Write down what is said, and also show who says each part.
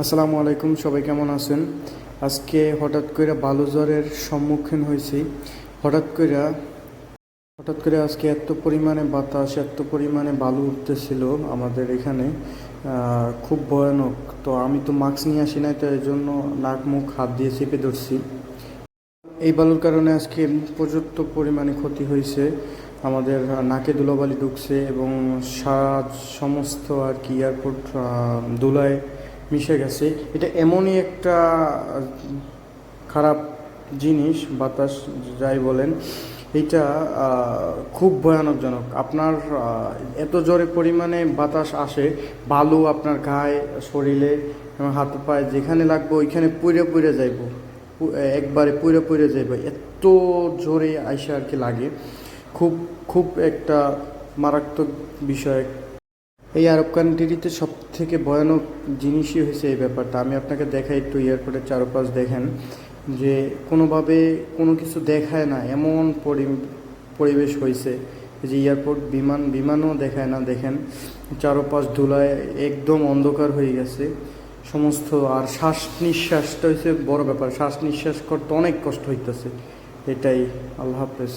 Speaker 1: আসসালামু আলাইকুম, সবাই কেমন আছেন? আজকে হঠাৎ করে বালু জ্বরের সম্মুখীন হয়েছি। হঠাৎ করে হঠাৎ করে আজকে এত পরিমাণে বাতাস, এত পরিমাণে বালু উঠতেছিল আমাদের এখানে। খুব ভয়ানক। তো আমি তো মাস্ক নিয়ে আসি নাই, তো এই জন্য নাক, মুখ, হাত দিয়ে চেপে ধরছি। এই বালুর কারণে আজকে পর্যাপ্ত পরিমাণে ক্ষতি হয়েছে। আমাদের নাকে ধুলোবালি ঢুকছে এবং সারা সমস্ত আর কি এয়ারপোর্ট ধুলায় মিশে গেছে। এটা এমনই একটা খারাপ জিনিস, বাতাস যাই বলেন। এটা খুব ভয়ানকজনক। আপনার এত জোরে পরিমাণে বাতাস আসে, বালু আপনার গায়ে, শরীরে হাতে পায়ে, যেখানে লাগবে ওইখানে পুড়ে পুড়ে যাইব। একবারে পুড়ে পুড়ে যাইব। এত জোরে আইসা আর কি লাগে। খুব খুব একটা মারাত্মক বিষয় এই আরব কান্ট্রিতে সব থেকে ভয়ানক জিনিসই হয়েছে এই ব্যাপারটা। আমি আপনাকে দেখাই একটু এয়ারপোর্টের চারপাশ দেখেন, যে কোনোভাবে কোনো কিছু দেখায় না, এমন পরি- পরিবেশ হয়েছে যে এয়ারপোর্ট বিমান, বিমানও দেখায় না। দেখেন, চারপাশ ধুলায় একদম অন্ধকার হয়ে গেছে। সমস্ত, আর শ্বাস নিঃশ্বাসটা হচ্ছে বড় ব্যাপার শ্বাস নিঃশ্বাস করতে অনেক কষ্ট হইতেছে। এটাই, আল্লাহ হাফেজ।